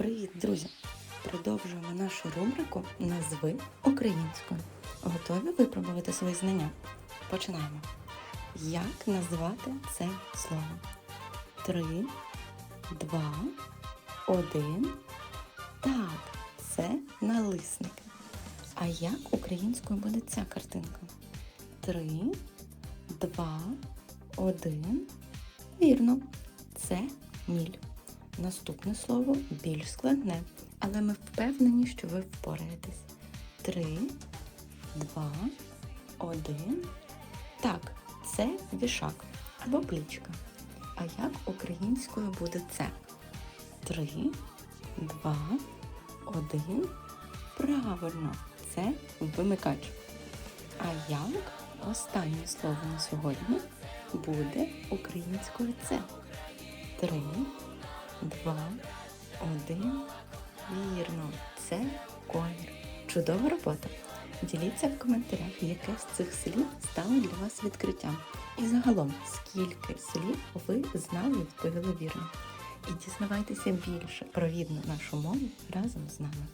Привіт, друзі! Продовжуємо нашу рубрику Назви українською. Готові випробувати свої знання? Починаємо. Як назвати це слово? Три, два, один. Так, це налисник. А як українською буде ця картинка? Три, два, один. Вірно, це міль. Наступне слово більш складне, але ми впевнені, що ви впораєтесь. Три, два, один. Так, це вішак або плічка. А як українською буде це? Три, два, один. Правильно, це вимикач. А як останнє слово на сьогодні буде українською це? Три, два, один. Вірно, це колір. Чудова робота. Діліться в коментарях, яке з цих слів стало для вас відкриттям. І загалом, скільки слів ви знали і відповіли вірно. І дізнавайтеся більше про рідну нашу мову разом з нами.